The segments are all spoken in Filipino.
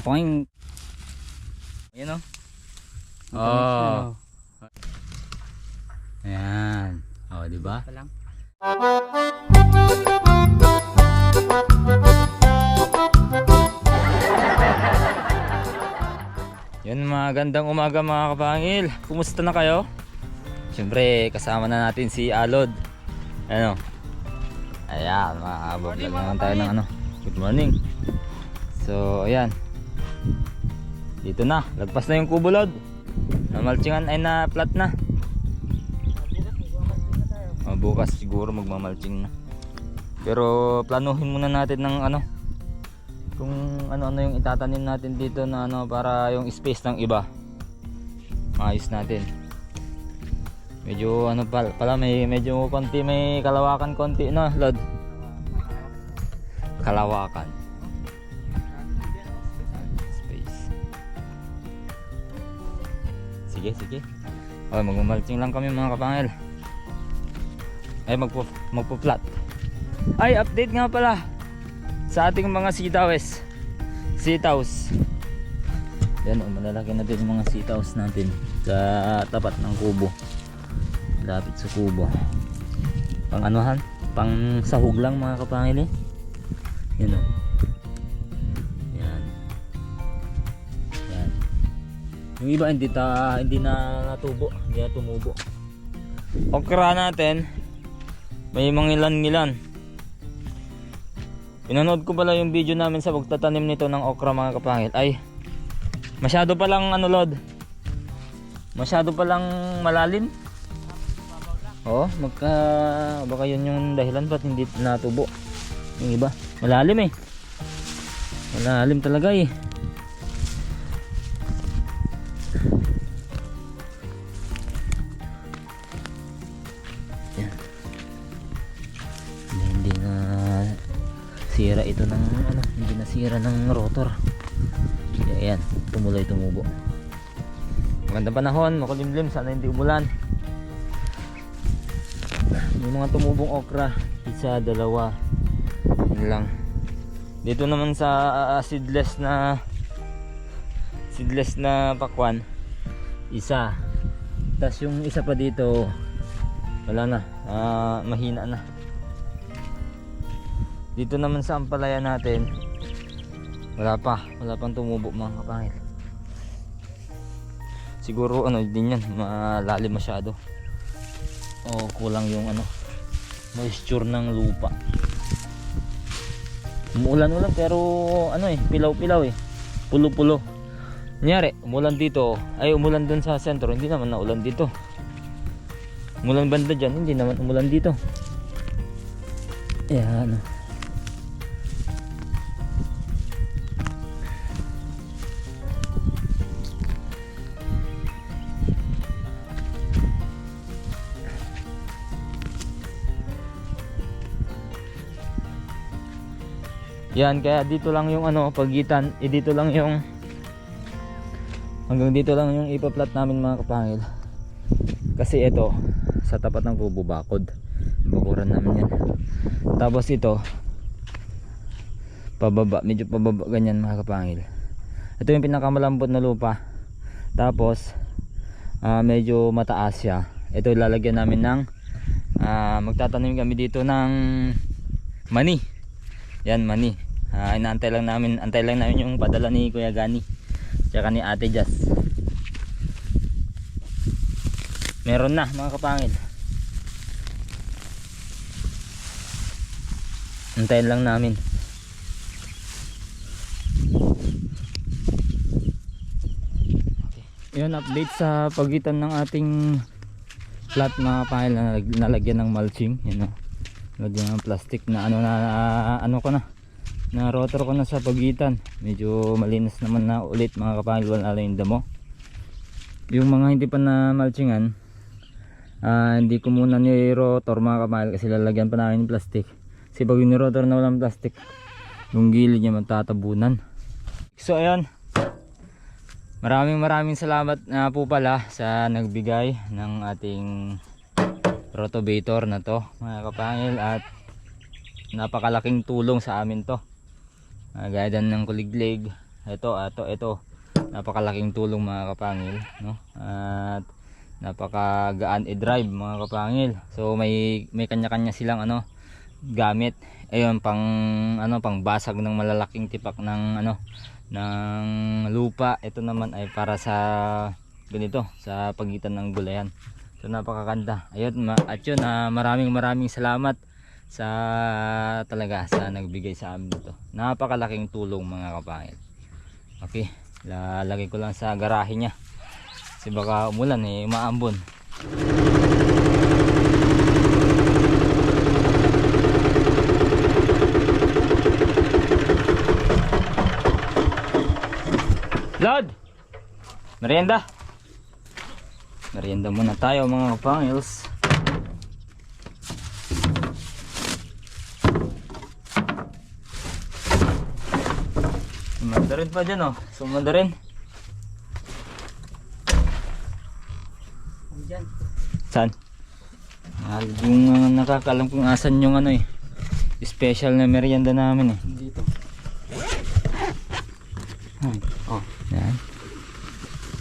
Poing. Ayan o. Oh. Ayan. Oh, di ba? Yun magandang umaga mga kapangil. Kumusta na kayo? Siyempre kasama na natin si Alod. Ano? Ayan, makakabablog Morning, naman mga tayo ng ano. Good morning. So, ayan. Dito na. Lagpas na yung kubulod. Namalchingan ay na flat na. Oh, bukas siguro magmamalching na. Pero planuhin muna natin ng ano kung ano-ano yung itatanim natin dito na ano para yung space ng iba. Maayos natin. Medyo ano pala, pala may medyo konti may kalawakan konti na, Lord. Kalawakan. Sige, sige. Okay, magmamalching lang kami mga kapangil. Ay magpo magpo-flat. Ay, update nga pala sa ating mga sitawes. Sitaws. Yan, oh, malalaki na din mga sitaws natin sa tapat ng kubo. Lapit sa kubo. Pang anuhan? Pang sahog lang mga kapangili. Yan o. Yan. Yung iba hindi ta hindi na natubo, hindi na tumubo. Okra natin may mga ilan-ilan. Pinanood ko pala yung video namin sa pagtatanim nito ng okra mga kapangil. Ay, masyado palang ano lod. Masyado palang malalim. Oo, magka baka yun yung dahilan ba't hindi natubo. Yung iba, malalim eh. Malalim talaga eh. Ng rotor. Ayan, tumuloy tumubo. Magandang panahon, makulimlim, sana hindi umulan. Yung mga tumubong okra, isa, dalawa, yun lang. Dito naman sa ah, seedless na seedless na pakwan, isa. Tapos yung isa pa dito, wala na, ah, mahina na. Dito naman sa ampalaya natin, wala pa, wala pang tumubo mga kapangil. Siguro ano din yan, malalim masyado. O kulang yung ano, moisture ng lupa. Umuulan-ulan pero ano eh, pilaw-pilaw eh. Pulo-pulo. Kunyari, umulan dito, ay umulan dun sa sentro, hindi naman naulan dito. Umulan banda dyan, hindi naman umulan dito. Ayan. Yan, kaya dito lang yung ano, pagitan, eh, dito lang yung hanggang dito lang yung ipa-plot namin mga kapangil. Kasi ito, sa tapat ng kubo bakod. Bakuran namin yan. Tapos ito, pababa, medyo pababa ganyan mga kapangil. Ito yung pinakamalambot na lupa. Tapos, ah, medyo mataas siya. Ito lalagyan namin ng, ah, magtatanim kami dito ng mani. Yan, mani. Ah, inaantay lang namin, antay lang namin yung padala ni Kuya Gani. Tsaka ni Ate Jazz. Meron na mga kapangil. Antayin lang namin. Yun, update sa pagitan ng ating flat mga kapangil na nalag- nalagyan ng mulching. Yan o lagyan ng plastic na ano na ano ko na na rotor ko na sa pagitan. Medyo malinis naman na ulit mga kapangil wala lang yung damo. Yung mga hindi pa na mulchingan ah, hindi ko muna ni rotor mga kapangil kasi lalagyan pa namin ng plastic. Kasi pag yung rotor na walang plastic yung gilid niya magtatabunan so ayun. Maraming maraming salamat na po pala sa nagbigay ng ating rotovator na to mga kapangil at napakalaking tulong sa amin to. Uh, gaya ng kuliglig ito ito ito napakalaking tulong mga kapangil no? At napakagaan i-drive mga kapangil. So may may kanya-kanya silang ano gamit. Ayun pang ano pang basag ng malalaking tipak ng ano ng lupa. Ito naman ay para sa ganito sa pagitan ng gulayan so napakaganda. Ayun at yun ah, maraming maraming salamat sa talaga sa nagbigay sa amin nito. Napakalaking tulong mga kapangil okay lalagay ko lang sa garahe niya. Kasi baka umulan eh maambon Lord! Merienda! Merienda muna tayo mga kapangils. Sumanda rin pa dyan oh. Sumanda rin. Saan? Ah, yung uh, nakakalam kung asan yung ano eh. Special na merienda namin eh. Dito. Oh. Yan.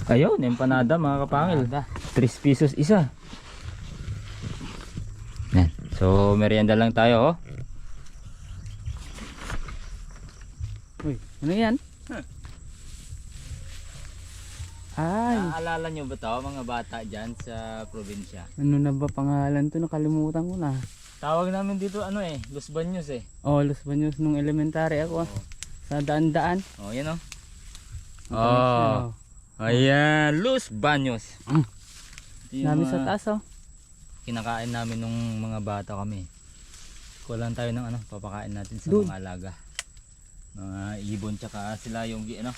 Ayun, empanada mga kapangil. 3 pesos isa. Yan. So, merienda lang tayo oh. Uy, ano yan? Ay, Naaalala nyo ba to mga bata dyan sa probinsya? ano na ba pangalan to? Nakalimutan ko na. Tawag namin dito ano eh, Los Baños eh. Oh, Los Baños nung elementary ako. ah. Sa daan-daan. Oh, yan oh. Oh. oh. Ayan, Los Baños. Mm. Mga sa taas oh. kinakain namin nung mga bata kami. Kulang tayo ng ano, papakain natin sa Doon. mga alaga. Mga ibon tsaka sila yung ano.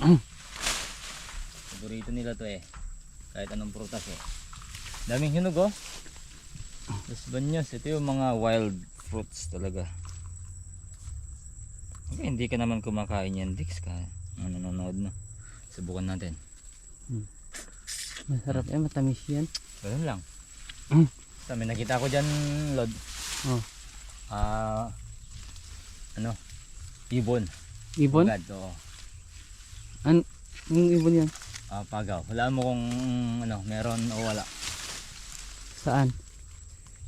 Paborito nila to eh. Kahit anong prutas eh. Daming hinog oh. Los Baños, ito yung mga wild fruits talaga. Okay, hindi ka naman kumakain yan, Dix ka. Ano nanonood no. Subukan natin. Masarap eh, matamis yan. Ganun lang. Mm. May nakita ko dyan, Lord. Oh. Ah, ano? Ibon. Ibon? Agad, oo. Yung ibon yan. Ah, pagaw. Wala mo kung ano, meron o wala. Saan?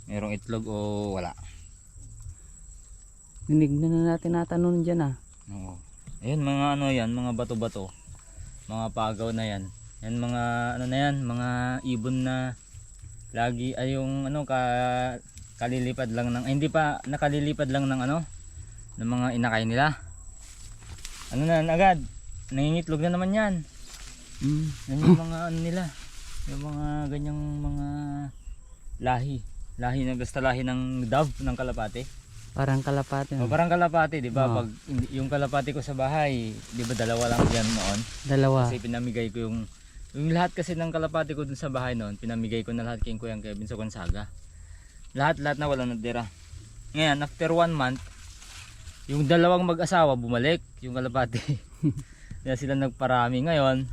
Merong itlog o wala. Dinignan na natin natanong dyan ah. Oo. Ayun, mga ano yan, mga bato-bato. Mga pagaw na yan. Yan mga ano na yan, mga ibon na lagi ay yung ano ka kalilipad lang ng ay, hindi pa nakalilipad lang ng ano ng mga inakay nila. Ano na agad? Nangingitlog na naman yan. Mm. Yan yung mga ano nila. Yung mga ganyang mga lahi. Lahi na basta lahi ng dove ng kalapate. Parang kalapate. O parang kalapate, 'di ba? Oo. Pag yung kalapate ko sa bahay, 'di ba dalawa lang diyan noon. Dalawa. Kasi pinamigay ko yung yung lahat kasi ng kalapate ko dun sa bahay noon, pinamigay ko na lahat kay Kuya Kevin sa Gonzaga. Lahat-lahat na wala natira. Ngayon, after one month, yung dalawang mag-asawa bumalik, yung kalapate. Kaya sila nagparami. Ngayon,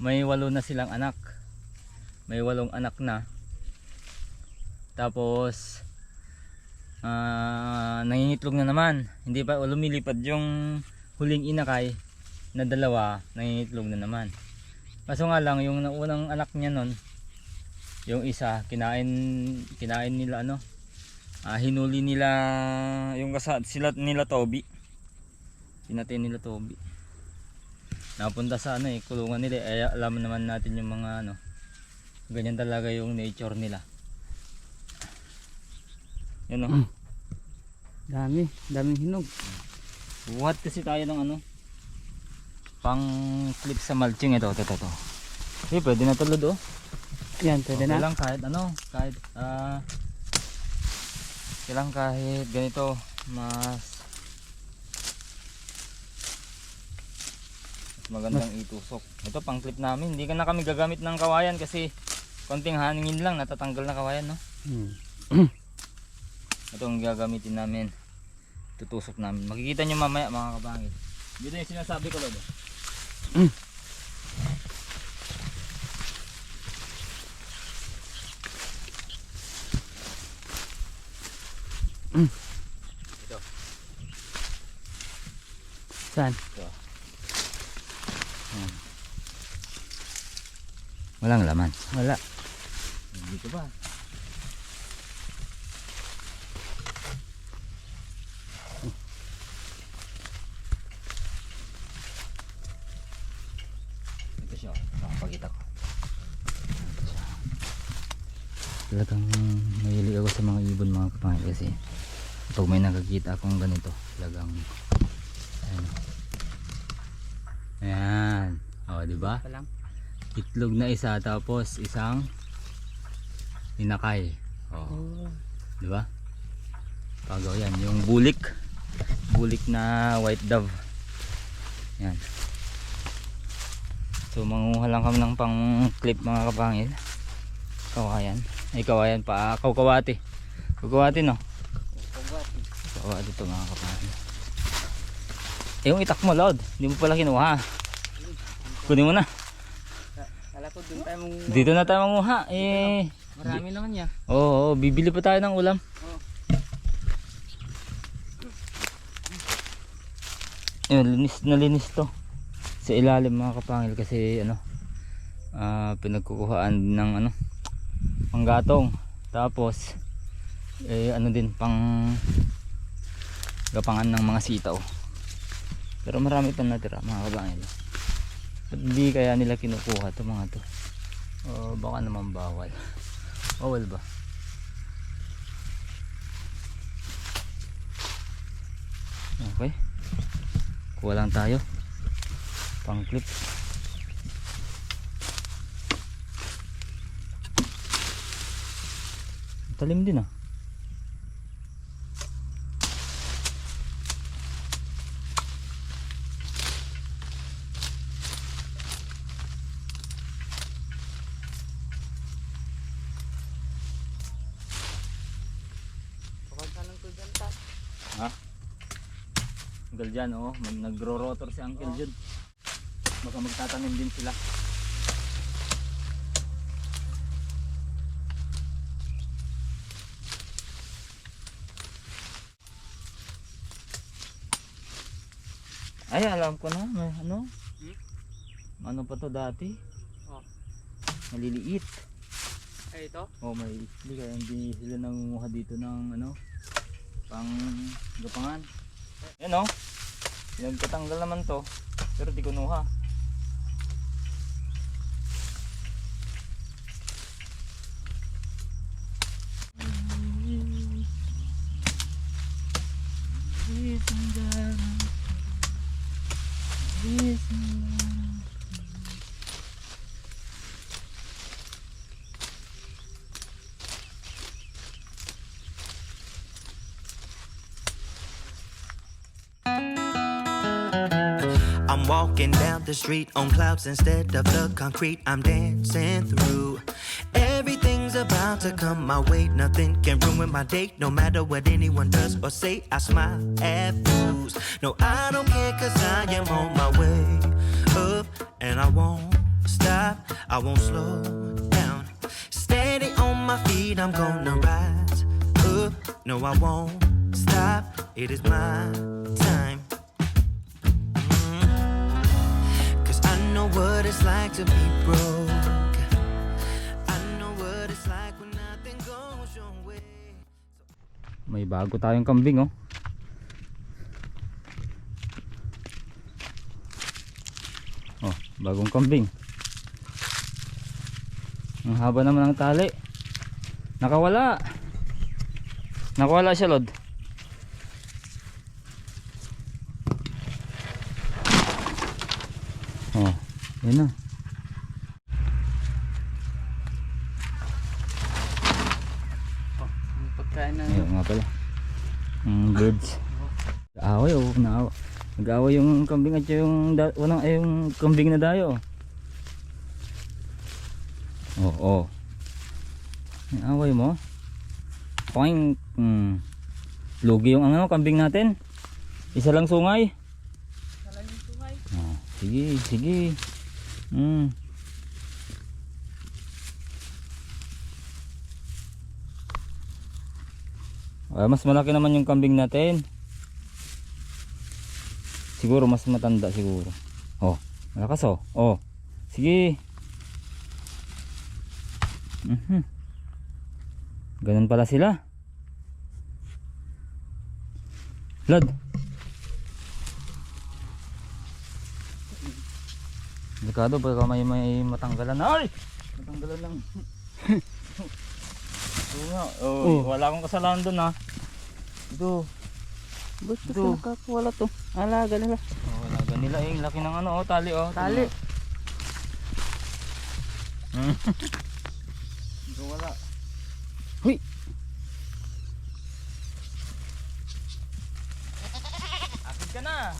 may walo na silang anak. May walong anak na. Tapos, ah nangingitlog na naman. Hindi pa lumilipad yung huling inakay na dalawa, nangingitlog na naman. Kaso nga lang, yung unang anak niya nun, yung isa, kinain, kinain nila ano, ah, hinuli nila, yung kasa, sila nila Toby. Pinatay nila Toby. Napunta sa ano eh, kulungan nila, eh, alam naman natin yung mga ano, ganyan talaga yung nature nila. Yun o. Dami. Daming hinog. Buhat kasi tayo ng ano, pang clip sa mulching ito, ito, ito. Eh, pwede na tulad oh. Yan, pwede okay na. lang kahit ano, kahit ah okay lang kahit ganito mas mas magandang itusok. Ito pang clip namin, hindi ka na kami gagamit ng kawayan kasi konting hangin lang natatanggal na kawayan no. Hmm. Ito ang gagamitin namin. Tutusok namin. Makikita nyo mamaya mga kabangit. Dito yung sinasabi ko Lodo. Saan? Ito. Yan. Walang laman. Wala. Dito ba? Ito siya. Makapagita ko. Ito siya. Talagang mahilig ako sa mga ibon mga kapangil kasi pag may nakakita akong ganito talagang ayan. Ayan. O, di ba? Pa lang. itlog na isa tapos isang inakay. Oh, Oh. di ba? Pagaw yan, yung bulik. Bulik na white dove. Yan. So manguha lang kami ng pang clip mga kapangil. Kawayan. Ay kawayan pa, kawkawati. Kawkawati no? Kawkawati to mga kapangil. Eh yung itak mo loud, hindi mo pala kinuha. Kunin mo na. Kala ko tayo mong... Dito na tayo manguha. Eh, Marami naman niya. Oo, oo, bibili pa tayo ng ulam. Oo. Yun, linis na linis to. Sa ilalim mga kapangil kasi ano, ah pinagkukuhaan ng ano, panggatong. Tapos, eh ano din, pang gapangan ng mga sitaw. Pero marami pa natira mga kapangil. Ba't di kaya nila kinukuha to mga to? Oh, baka naman bawal. Bawal ba? Okay. Kuha lang tayo. Pang clip. Talim din ah. Ha? Uncle dyan oh, nagro-rotor si Uncle Jun. Baka magtatanim din sila. Ay, alam ko na, may ano? Hmm? Ano pa to dati? Oh. Maliliit. Ay, ito? Oh, may isli kaya hindi sila nangunguha dito ng ano pang gapangan. Yan oh. Pinagkatanggal naman to. Pero di kunuha. I'm walking down the street on clouds instead of the concrete I'm dancing through. Everything's about to come my way, nothing can ruin my day. No matter what anyone does or say, I smile at fools. No, I don't care, cause I am on my way up, and I won't stop, I won't slow down. Steady on my feet, I'm gonna rise up. No, I won't stop, it is my what it's like to be broke. I know what it's like when nothing goes your way. May bago tayong kambing oh. Oh, bagong kambing. Ang haba naman ng tali. Nakawala. Nakawala siya, Lord. Oh, yan na. Yung pagkain na... Ayun nga pala. Ang birds. Away oh, naawa. Nag-away yung kambing at yung walang ay yung kambing na dayo. Oh, oh. Away mo. Poing. Hmm. Lugi yung ano, kambing natin. Isa lang sungay. Salang yung sungay. Oh, sige, sige. Hmm. Ah, mas malaki naman yung kambing natin. Siguro mas matanda siguro. Oh, Malakas oh. Oh. Sige. Mhm. Ganun pala sila. Lad. Delikado baka may may matanggalan. Ay! Matanggalan lang. Oo nga. Oh, Oh. Wala akong kasalanan doon ha. Ito. Basta Ito. sa nakakawala to. Alaga nila. Oh, wala ganila eh. Laki ng ano oh, tali oh. Tali. Hmm. Ito wala. Huy! Akit ka na.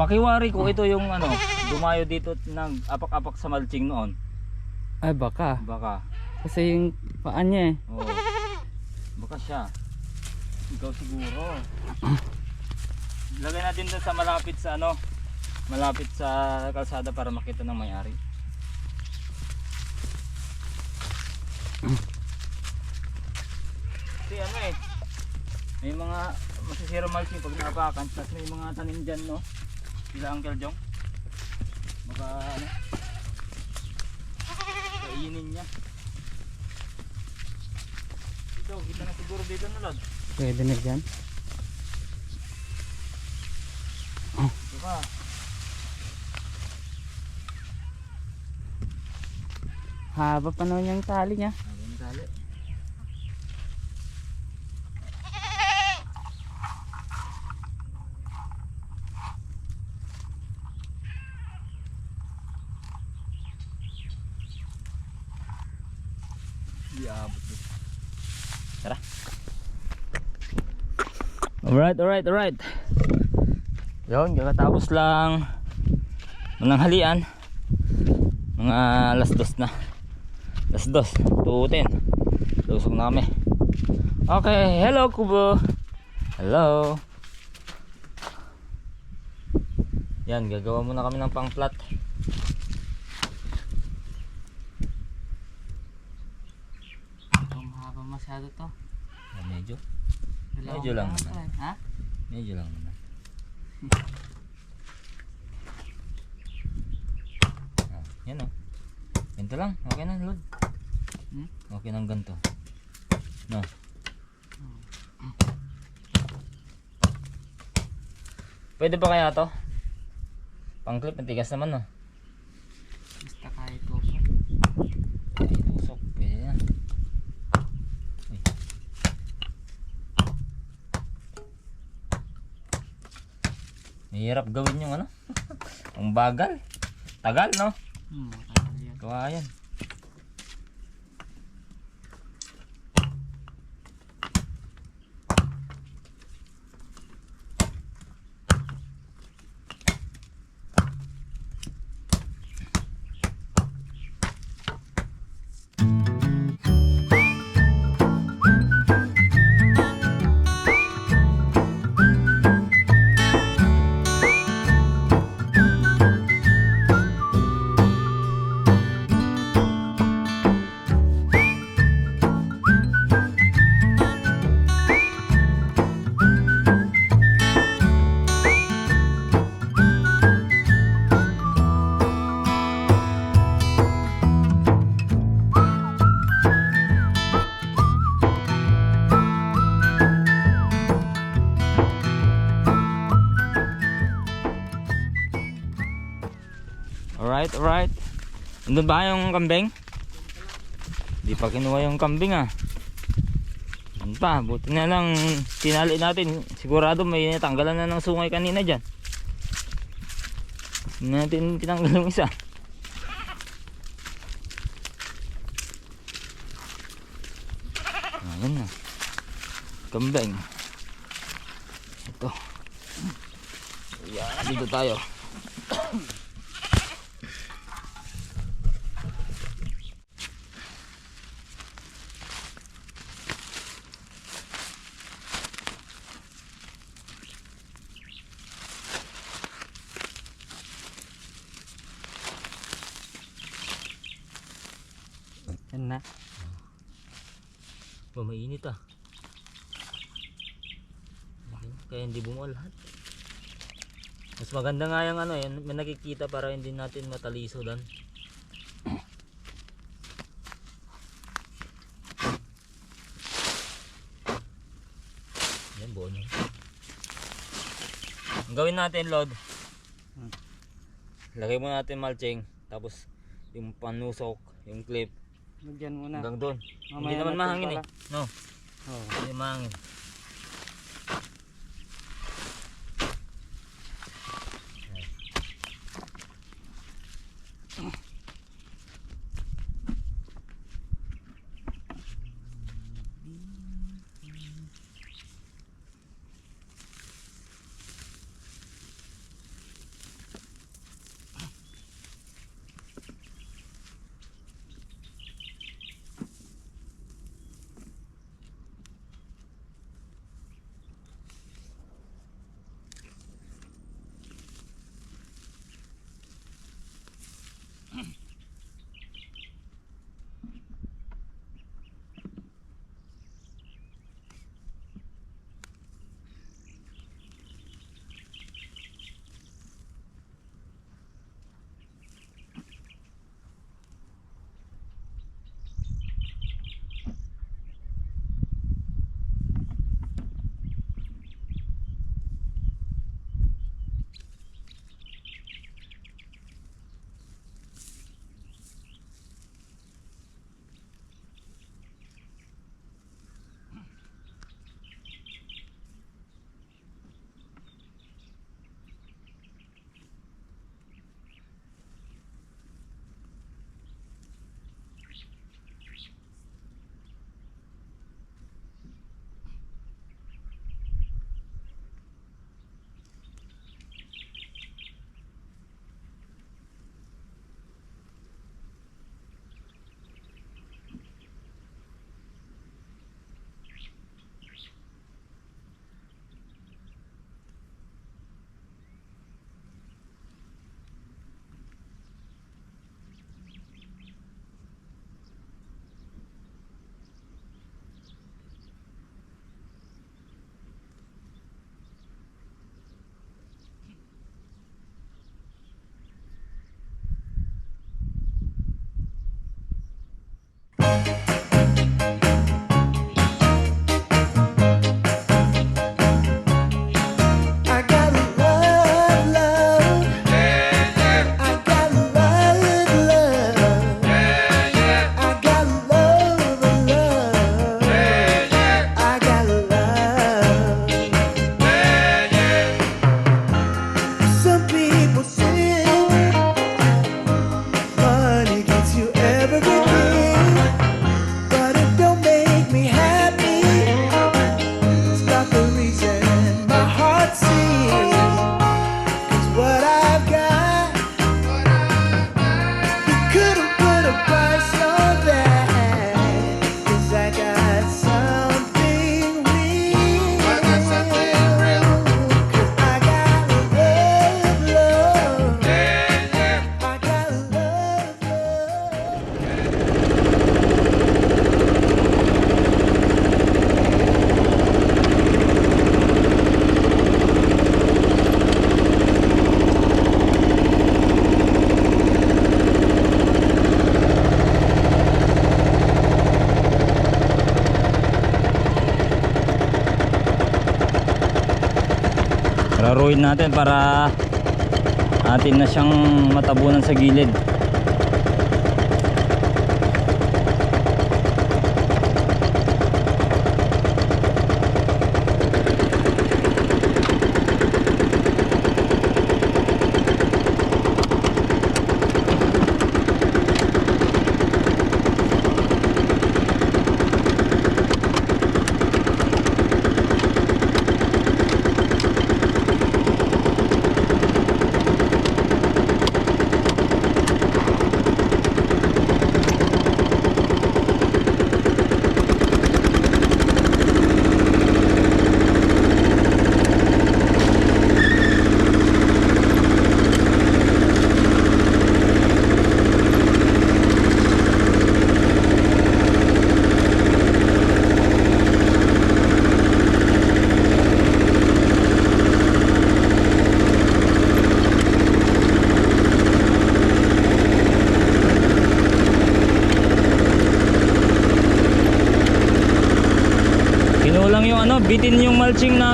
Pakiwari ko ito yung ano, dumayo dito at nag apak-apak sa malching noon. Ay baka. Baka. Kasi yung paan niya eh. Oo. Baka siya. Ikaw siguro. Lagay natin doon sa malapit sa ano, malapit sa kalsada para makita ng may-ari. Kasi ano eh, may mga masisira mulching pag naapakan, tapos may mga tanim dyan no, sila Uncle Jong. Baka ano, kainin niya. Ito, kita na siguro dito na lad. Pwede na dyan. Diba? Haba pa naman yung tali niya. Sabi ng tali. Di abot eh. Tara. Alright, alright, alright. Yun, kakatapos lang mananghalian. Mga alas dos na. Alas dos, tuutin. Lusog na kami. Okay, hello Kubo. Hello. Yan, gagawa muna kami ng pang flat. Ang haba masyado to. Medyo, Medyo lang naman. Ha? medyo lang naman. Ah, yan oh. Ganito lang, okay na Lord. Hmm? Okay nang ganito. No. Pwede pa kaya to? Pang clip, matigas naman no. Basta kahit to. Ay, tusok. Pwede na. Uy. Mahirap gawin yung ano. Ang bagal. Tagal, no? Hmm, matagal yan. Alright, alright. Nandun ba yung kambing? Di pa kinuha yung kambing ah. Yan pa, buti na lang tinali natin. Sigurado may natanggalan na ng sungay kanina dyan. Hindi natin tinanggal yung isa. Ayan na. Kambing. Ito. Ayan, dito tayo. Yan na. Ah. Kaya hindi bumuha lahat. Mas maganda nga yung ano, yan, may nakikita para hindi natin mataliso doon. Yan, buo na. Ang gawin natin, Lord. Hmm. Lagay mo natin mulching, tapos yung panusok, yung clip, Lagyan muna. hanggang doon. Mamaya Hindi naman mahangin eh. pala. No, Oo. hindi mahangin. Raruin natin para atin na siyang matabunan sa gilid. Bitin yung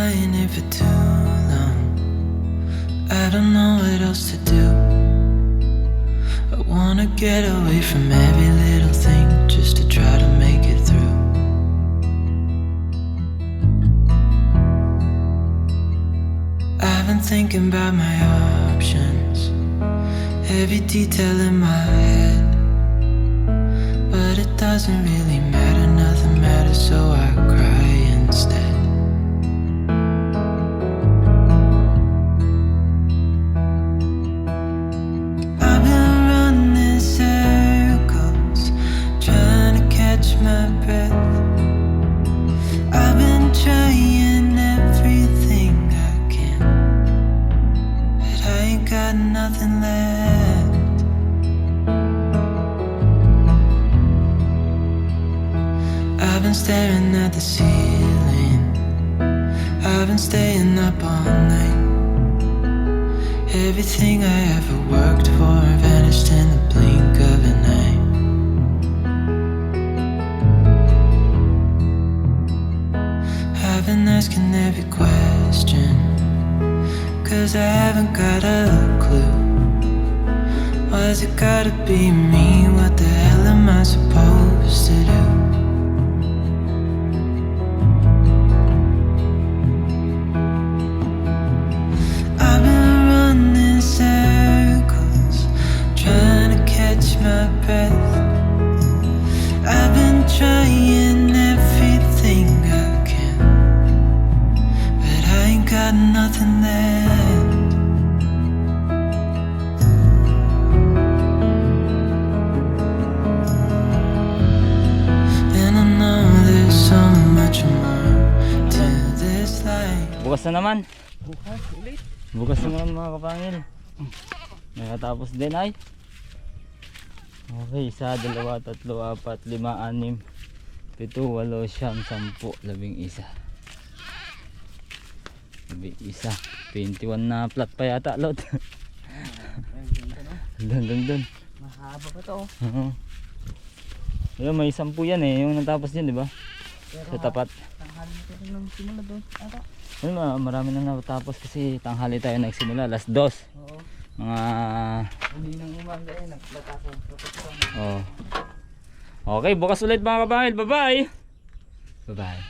Lying here for too long. I don't know what else to do. I wanna get away from every little thing just to try to make it through. I've been thinking about my options, every detail in my head. But it doesn't really matter, nothing matters, so I cry instead. Been staring at the ceiling. I've been staying up all night. Everything I ever worked for vanished in the blink of an eye. I've been asking every question, cause I haven't got a clue. Why's it gotta be me? What the hell am I supposed to do? My. I've been trying everything I can, but I ain't got nothing left. And I know there's so much more to this life. Bukas na naman. Bukas ulit. Bukas na naman mga kapangil. Nakatapos din ay. Okay, isa, dalawa, tatlo, apat, lima, anim, pito, walo, siyam, sampu, labing isa. Labing isa. 21 na plat pa yata, lot. dun, dun, dun. Mahaba pa to. Oo. Ayun, may sampu yan eh, yung natapos yun, di ba? Sa tapat. Tanghali na tayo nang simula doon. Ata. Ayun, ma- marami na natapos kasi tanghali tayo nagsimula, last dos. Oo. Mga Hindi nang umaga eh. Naglatasan. Oh. Okay, bukas ulit mga kabangil. Bye-bye. Bye-bye.